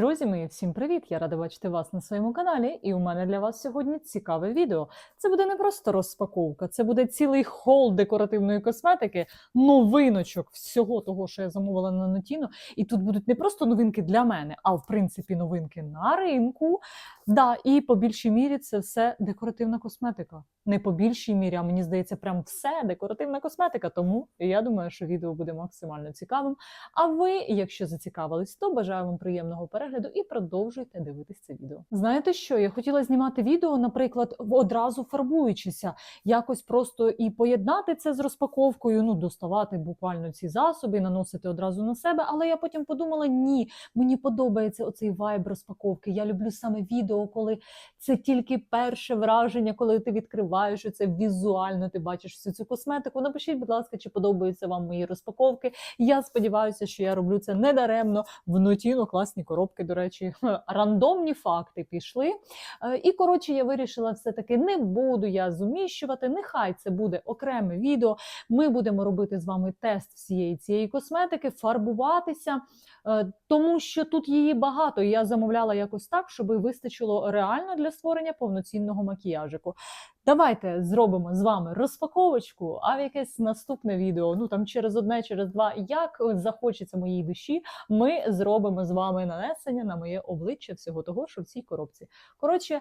Друзі мої, всім привіт! Я рада бачити вас на своєму каналі, і у мене для вас сьогодні цікаве відео. Це буде не просто розпаковка, це буде цілий хол декоративної косметики, новиночок всього того, що я замовила на Notino. І тут будуть не просто новинки для мене, а в принципі новинки на ринку. Да, і по більшій мірі це все декоративна косметика. Не по більшій мірі, а мені здається, прям все декоративна косметика. Тому я думаю, що відео буде максимально цікавим. А ви, якщо зацікавились, то бажаю вам приємного перегляду і продовжуйте дивитись це відео. Знаєте що? Я хотіла знімати відео, наприклад, одразу фарбуючися, якось просто і поєднати це з розпаковкою, ну доставати буквально ці засоби, наносити одразу на себе. Але я потім подумала: ні, мені подобається оцей вайб розпаковки. Я люблю саме відео, коли це тільки перше враження, коли ти відкриваєш це візуально, ти бачиш всю цю косметику. Напишіть, будь ласка, чи подобаються вам мої розпаковки. Я сподіваюся, що я роблю це недаремно. В Нотіно класні коробки, до речі, рандомні факти пішли. Е, І коротше, я вирішила все-таки не буду я зуміщувати. Нехай це буде окреме відео. Ми будемо робити з вами тест всієї цієї косметики, фарбуватися, е, тому що тут її багато. Я замовляла якось так, щоб вистачило реально для створення повноцінного макіяжику. Давайте зробимо з вами розпаковочку, а в якесь наступне відео, ну там через одне, через два, як захочеться моїй душі, ми зробимо з вами нанесення на моє обличчя всього того, що в цій коробці. Коротше,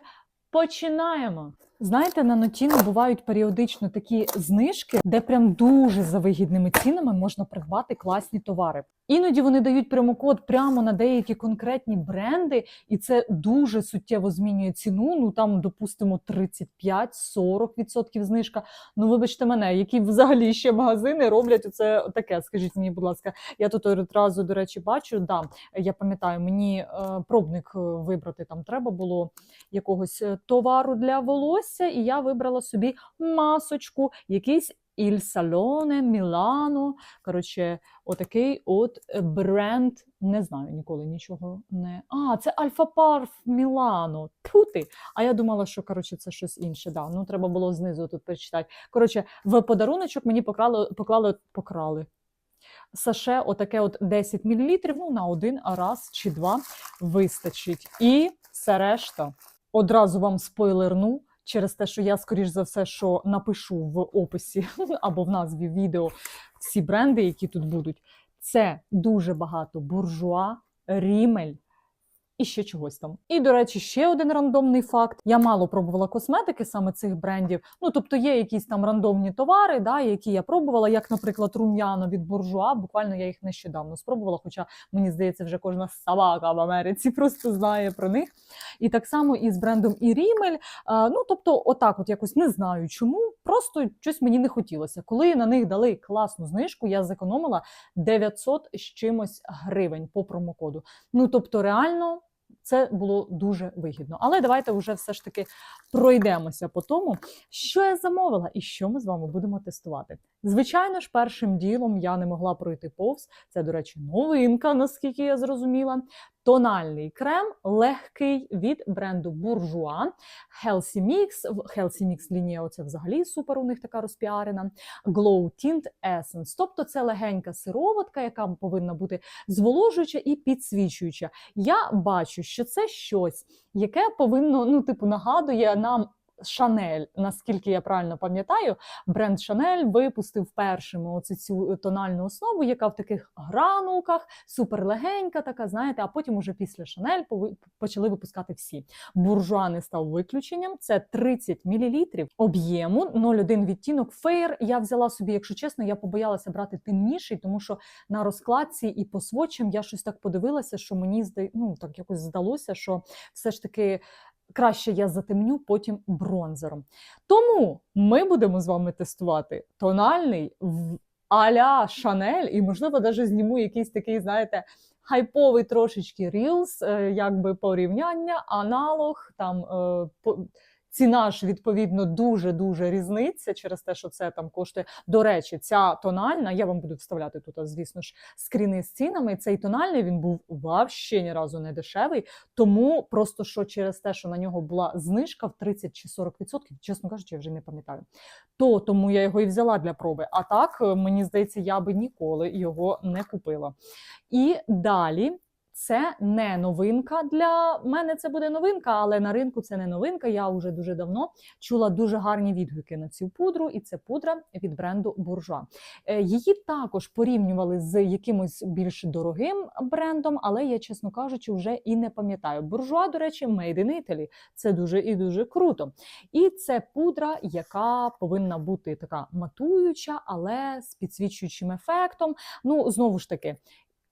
починаємо. Знаєте, на Notino бувають періодично такі знижки, де прям дуже за вигідними цінами можна придбати класні товари. Іноді вони дають промокод прямо на деякі конкретні бренди, і це дуже суттєво змінює ціну. Ну там, допустимо, 35-40% знижка. Ну, вибачте мене, які взагалі ще магазини роблять оце таке. Скажіть мені, будь ласка, я тут одразу, до речі, бачу. Да, я пам'ятаю, мені е, пробник е, вибрати там треба було якогось е, товару для волосся, і я вибрала собі масочку, якийсь Іль Салоне, Мілано. Коротше, отакий от е, бренд. Не знаю ніколи нічого не. А, це Альфа Парф Мілано. Тути. А я думала, що коротше, це щось інше. Да. Ну, треба було знизу тут перечитати. Коротше, в подаруночок мені поклали, поклали, покрали. Саше, отаке от 10 мл, ну на один раз чи два вистачить. І все решта. Одразу вам спойлерну через те, що я, скоріш за все, що напишу в описі або в назві відео всі бренди, які тут будуть. Це дуже багато буржуа, рімель. І ще чогось там. І, до речі, ще один рандомний факт. Я мало пробувала косметики саме цих брендів. Ну, тобто є якісь там рандомні товари, да, які я пробувала, як, наприклад, рум'яно від буржуа. Буквально я їх нещодавно спробувала, хоча мені здається, вже кожна собака в Америці просто знає про них. І так само і з брендом і Рімель. Ну, тобто, отак, от якось не знаю чому. Просто щось мені не хотілося. Коли на них дали класну знижку, я зекономила 900 з чимось гривень по промокоду. Ну, тобто, реально. Це було дуже вигідно. Але давайте вже все ж таки пройдемося по тому, що я замовила і що ми з вами будемо тестувати. Звичайно ж, першим ділом я не могла пройти повз. Це, до речі, новинка, наскільки я зрозуміла. Тональний крем легкий від бренду Bourjois. Healthy Mix. Healthy Mix лінія оце взагалі супер. У них така розпіарена. Glow Tint Essence. Тобто це легенька сироватка, яка повинна бути зволожуюча і підсвічуюча. Я бачу, що це щось, яке повинно, ну, типу, нагадує нам. Шанель, наскільки я правильно пам'ятаю, бренд Шанель випустив першими оцю цю тональну основу, яка в таких гранулках, суперлегенька, така, знаєте, а потім уже після Шанель почали випускати всі. Буржуа не став виключенням. Це 30 мл об'єму, 0,1 відтінок фейр. Я взяла собі, якщо чесно, я побоялася брати темніший, тому що на розкладці і по свочам я щось так подивилася, що мені ну, так якось здалося, що все ж таки краще я затемню потім бронзером. Тому ми будемо з вами тестувати тональний а-ля Шанель, і, можливо, навіть зніму якийсь такий, знаєте, хайповий трошечки рілс, якби порівняння, аналог там. По... Ціна ж відповідно дуже дуже різниця через те, що це там коштує. До речі, ця тональна. Я вам буду вставляти тут, звісно ж, скріни з цінами. Цей тональний він був вообще ні разу не дешевий. Тому просто що через те, що на нього була знижка в 30 чи 40%, чесно кажучи, я вже не пам'ятаю. То тому я його і взяла для проби. А так мені здається, я би ніколи його не купила. І далі Це не новинка для мене. Це буде новинка, але на ринку це не новинка. Я вже дуже давно чула дуже гарні відгуки на цю пудру, і це пудра від бренду Буржуа. Е, Її також порівнювали з якимось більш дорогим брендом, але я, чесно кажучи, вже і не пам'ятаю. Буржуа, до речі, made in Italy. Це дуже і дуже круто. І це пудра, яка повинна бути така матуюча, але з підсвічуючим ефектом. Ну, знову ж таки.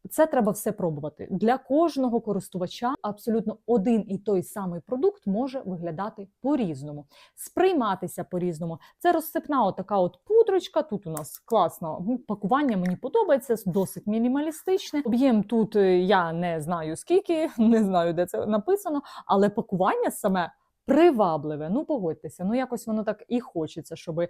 Це треба все пробувати. Для кожного користувача абсолютно один і той самий продукт може виглядати по-різному, сприйматися по-різному. Це розсипна отака от пудрочка. Тут у нас класно пакування, мені подобається, досить мінімалістичне. Об'єм тут е, я не знаю скільки, не знаю, де це написано, але пакування саме. Привабливе, ну погодьтеся, ну якось воно так і хочеться, щоб е,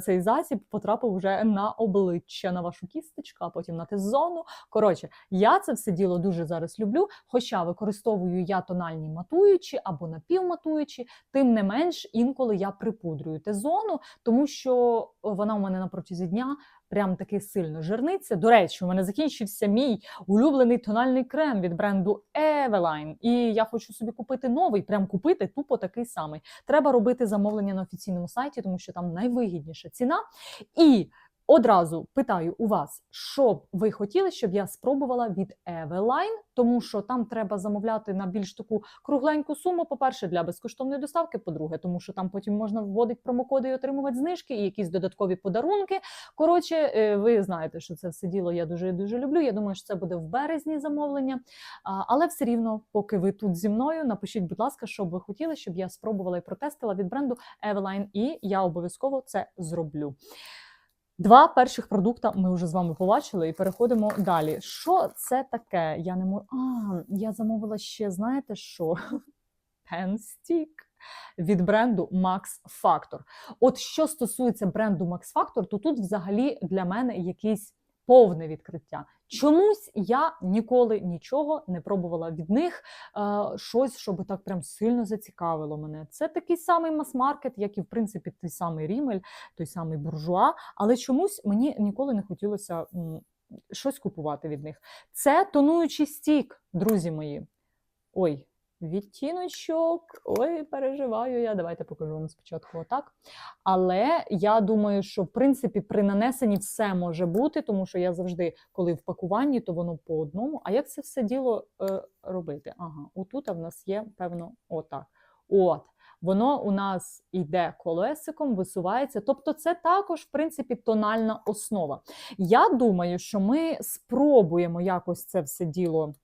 цей засіб потрапив вже на обличчя, на вашу кісточку, а потім на Т-зону. Коротше, я це все діло дуже зараз люблю. Хоча використовую я тональні матуючі або напівматуючі, тим не менш інколи я припудрюю Т-зону, тому що вона у мене на протязі дня прям таки сильно жирниться. До речі, у мене закінчився мій улюблений тональний крем від бренду Eveline. І я хочу собі купити новий, прям купити тупо такий самий. Треба робити замовлення на офіційному сайті, тому що там найвигідніша ціна. І Одразу питаю у вас, що б ви хотіли, щоб я спробувала від Eveline, тому що там треба замовляти на більш таку кругленьку суму. По-перше, для безкоштовної доставки. По-друге, тому що там потім можна вводити промокоди і отримувати знижки і якісь додаткові подарунки. Коротше, е, ви знаєте, що це все діло я дуже дуже люблю. Я думаю, що це буде в березні замовлення. Але все рівно, поки ви тут зі мною, напишіть, будь ласка, що б ви хотіли, щоб я спробувала і протестила від бренду Eveline, і я обов'язково це зроблю. Два перших продукта ми вже з вами побачили і переходимо далі. Що це таке? Я не можу. А, я замовила ще, знаєте що? Пенстік від бренду Max Factor. От що стосується бренду Max Factor, то тут взагалі для мене якийсь повне відкриття. Чомусь я ніколи нічого не пробувала від них е, щось, щоб так прям сильно зацікавило мене. Це такий самий мас-маркет, як і в принципі той самий Рімель, той самий буржуа. Але чомусь мені ніколи не хотілося м, щось купувати від них. Це тонуючий стік, друзі мої. Ой, відтіночок. Ой, переживаю я. Давайте покажу вам спочатку отак. Але я думаю, що в принципі при нанесенні все може бути, тому що я завжди, коли в пакуванні, то воно по одному. А як це все діло е, робити? Ага, отут в нас є, певно, отак. От. Воно у нас йде колесиком, висувається. Тобто, це також, в принципі, тональна основа. Я думаю, що ми спробуємо якось це все діло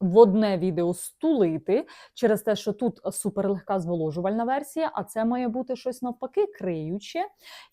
в одне відео стулити через те, що тут суперлегка зволожувальна версія, а це має бути щось навпаки криюче.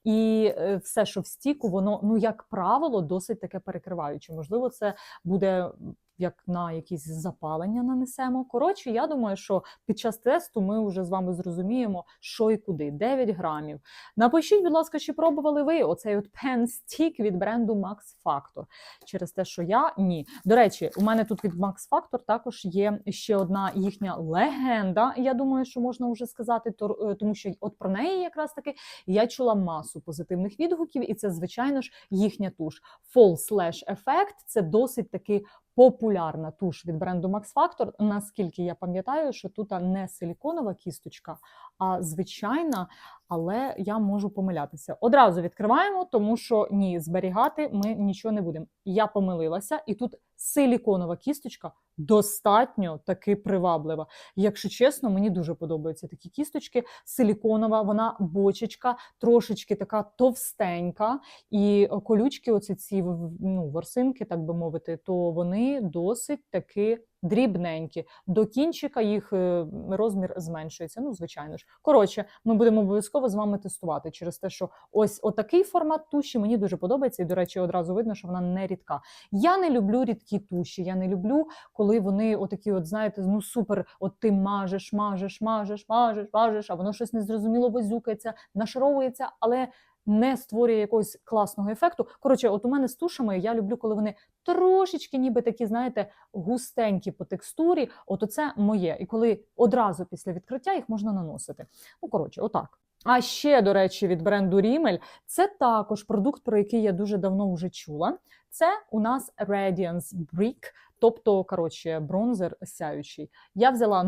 І е, все, що в стіку, воно, ну, як правило, досить таке перекриваюче. Можливо, це буде. Як на якісь запалення нанесемо. Коротше, я думаю, що під час тесту ми вже з вами зрозуміємо, що і куди. 9 грамів. Напишіть, будь ласка, чи пробували ви оцей от Pen Stick від бренду Max Factor? Через те, що я ні. До речі, у мене тут від Max Factor також є ще одна їхня легенда. Я думаю, що можна вже сказати, е, тому що от про неї якраз таки я чула масу позитивних відгуків, і це, звичайно ж, їхня туш. Fall Slash Effect – це досить таки популярна туш від бренду Max Factor. Наскільки я пам'ятаю, що тут не силіконова кісточка, а звичайна, але я можу помилятися. Одразу відкриваємо, тому що ні, зберігати ми нічого не будемо. Я помилилася, і тут силіконова кісточка достатньо таки приваблива. Якщо чесно, мені дуже подобаються такі кісточки. Силіконова, вона бочечка, трошечки така товстенька, і колючки, оці ці ну, ворсинки, так би мовити, то вони досить таки дрібненькі. До кінчика їх е, розмір зменшується. Ну, звичайно ж. Коротше, ми будемо обов'язково з вами тестувати через те, що ось отакий формат туші мені дуже подобається. І, до речі, одразу видно, що вона не рідка. Я не люблю рідкі туші. Я не люблю, коли вони отакі, от знаєте, ну супер, от ти мажеш, мажеш, мажеш, мажеш, мажеш, а воно щось незрозуміло возюкається, нашаровується, але. Не створює якогось класного ефекту. Коротше, от у мене з тушами я люблю, коли вони трошечки, ніби такі, знаєте, густенькі по текстурі. От оце моє. І коли одразу після відкриття їх можна наносити. Ну, коротше, отак. А ще, до речі, від бренду Rimmel це також продукт, про який я дуже давно вже чула. Це у нас Radiance Brick тобто, коротше, бронзер сяючий. Я взяла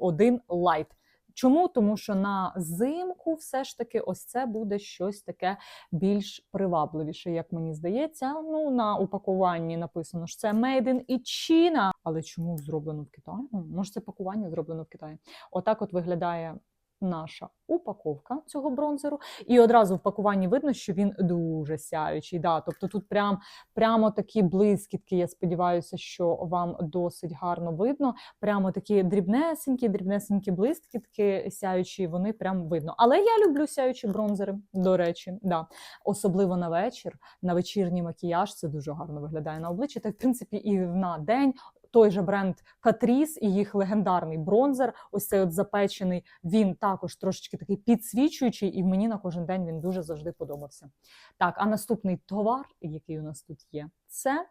001 Light. Чому? Тому що на зимку все ж таки ось це буде щось таке більш привабливіше, як мені здається. Ну, на упакуванні написано, що це Made in China. Але чому зроблено в Китаї? Ну, Може, це пакування зроблено в Китаї. Отак от виглядає наша упаковка цього бронзеру. І одразу в пакуванні видно, що він дуже сяючий. Да, тобто тут прям, прямо такі блискітки. Я сподіваюся, що вам досить гарно видно. Прямо такі дрібнесенькі, дрібнесенькі блискітки сяючі, вони прям видно. Але я люблю сяючі бронзери, до речі, да. особливо на вечір, на вечірній макіяж. Це дуже гарно виглядає на обличчі. Та в принципі і на день. Той же бренд Catrice і їх легендарний бронзер, ось цей от запечений. Він також трошечки такий підсвічуючий, і мені на кожен день він дуже завжди подобався. Так, а наступний товар, який у нас тут є, це.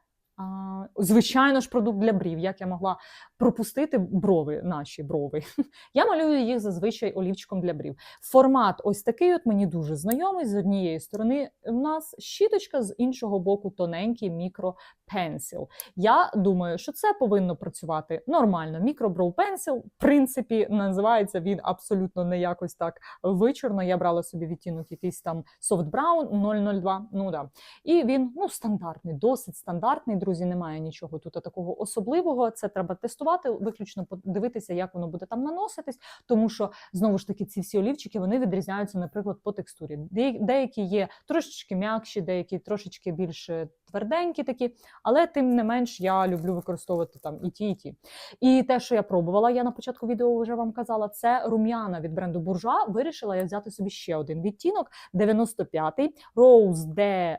Звичайно ж, продукт для брів. Як я могла пропустити брови, наші брови. Я малюю їх зазвичай олівчиком для брів. Формат ось такий, от мені дуже знайомий. З однієї сторони в нас щіточка, з іншого боку, тоненький мікропенсіл. Я думаю, що це повинно працювати нормально. Мікроброу пенсіл, в принципі, називається він абсолютно не якось так вичорно. Я брала собі відтінок якийсь там Soft Brown 002. Ну да. І він ну стандартний, досить стандартний. Друзі, немає нічого тут такого особливого. Це треба тестувати, виключно подивитися, як воно буде там наноситись, тому що знову ж таки ці всі олівчики вони відрізняються, наприклад, по текстурі. Деякі є трошечки м'якші, деякі трошечки більш е, тверденькі такі, але тим не менш я люблю використовувати там і ті, і ті. І те, що я пробувала, я на початку відео вже вам казала, це рум'яна від бренду Буржуа. Вирішила я взяти собі ще один відтінок 95-й Rose de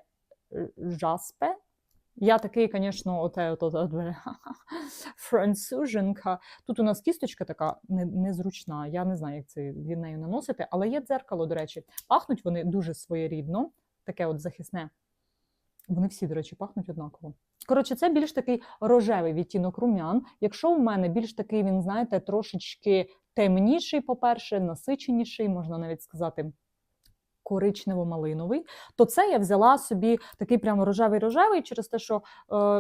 Jaspe. Я такий, звісно, оте, от, от, от, француженка. Тут у нас кісточка така незручна. Я не знаю, як це від нею наносити, але є дзеркало, до речі. Пахнуть вони дуже своєрідно, таке от захисне. Вони всі, до речі, пахнуть однаково. Коротше, це більш такий рожевий відтінок рум'ян. Якщо в мене більш такий, він, знаєте, трошечки темніший, по-перше, насиченіший, можна навіть сказати. Коричнево-малиновий, то це я взяла собі такий прямо рожевий-рожевий через те, що е,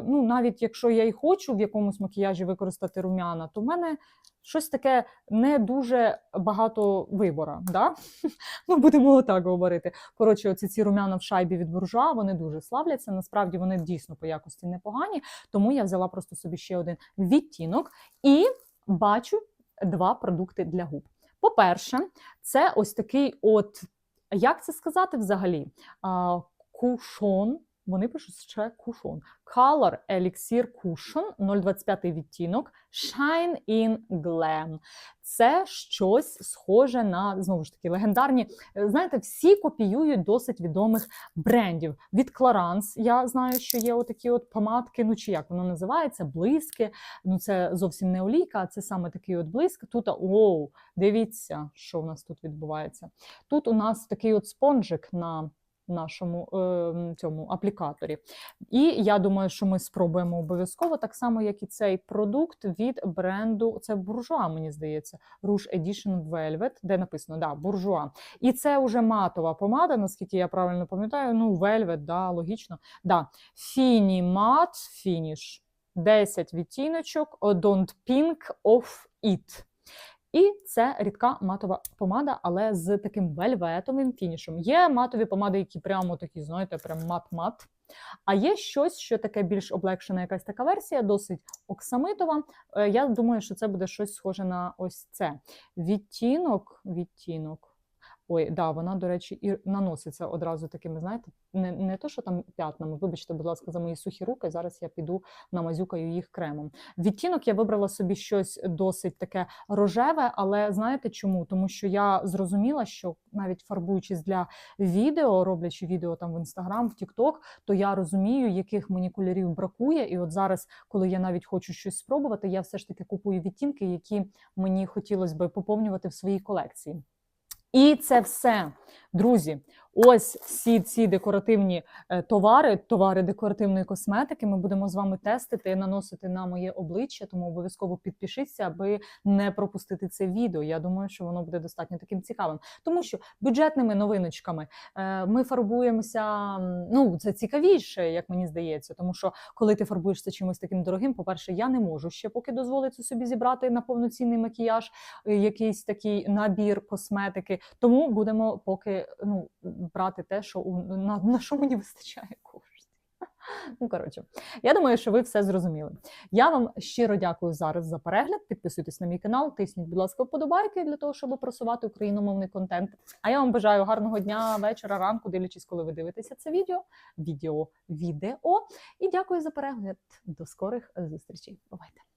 ну, навіть якщо я і хочу в якомусь макіяжі використати рум'яна, то в мене щось таке не дуже багато вибора. Да? Ну, будемо так говорити. Коротше, оці ці рум'яна в шайбі від буржуа, вони дуже славляться. Насправді вони дійсно по якості непогані. Тому я взяла просто собі ще один відтінок і бачу два продукти для губ. По-перше, це ось такий от, як це сказати взагалі? Кушон. Вони пишуть ще кушон. Color Elixir Cushion 025 відтінок Shine in Glam. Це щось схоже на знову ж таки легендарні. е, Знаєте, всі копіюють досить відомих брендів. Від Clarins я знаю, що є отакі от помадки. Ну чи як воно називається? Блиски. Ну це зовсім не олійка, а це саме такий от блиск. Тут оу, дивіться, що в нас тут відбувається. Тут у нас такий от спонжик на нашому е, цьому аплікаторі. І я думаю, що ми спробуємо обов'язково, так само, як і цей продукт від бренду. Це буржуа, мені здається, Rouge Edition Velvet, де написано да, буржуа. І це вже матова помада, наскільки я правильно пам'ятаю. Ну, Velvet, да, логічно. Да. Фіні мат, фініш. 10 відтіночок, Don't Pink of It. І це рідка матова помада, але з таким вельветовим фінішем. Є матові помади, які прямо такі, знаєте, прям мат-мат. А є щось, що таке більш облегшена якась така версія, досить оксамитова. Е, Я думаю, що це буде щось схоже на ось це. Відтінок, відтінок. Ой, да, вона, до речі, і наноситься одразу такими, знаєте, не, не то, що там п'ятнами. Вибачте, будь ласка, за мої сухі руки. Зараз я піду намазюкаю їх кремом. Відтінок я вибрала собі щось досить таке рожеве, але знаєте чому? Тому що я зрозуміла, що навіть фарбуючись для відео, роблячи відео там в інстаграм, в Тікток, то я розумію, яких мені кольорів бракує. І от зараз, коли я навіть хочу щось спробувати, я все ж таки купую відтінки, які мені хотілося би поповнювати в своїй колекції. І це все Друзі, ось всі ці декоративні е, товари, товари декоративної косметики. Ми будемо з вами тестити, наносити на моє обличчя, тому обов'язково підпишіться, аби не пропустити це відео. Я думаю, що воно буде достатньо таким цікавим, тому що бюджетними новиночками е, ми фарбуємося. Ну це цікавіше, як мені здається, тому що коли ти фарбуєшся чимось таким дорогим, по-перше, я не можу ще поки дозволити собі зібрати на повноцінний макіяж, е, якийсь такий набір косметики. Тому будемо поки ну брати те, що у на, на що мені вистачає коштів. Ну, коротше, я думаю, що ви все зрозуміли. Я вам щиро дякую зараз за перегляд. Підписуйтесь на мій канал, тисніть, будь ласка, вподобайки для того, щоб просувати україномовний контент. А я вам бажаю гарного дня, вечора, ранку, дивлячись, коли ви дивитеся це відео. Відео, відео. І дякую за перегляд. До скорих зустрічей. Бувайте!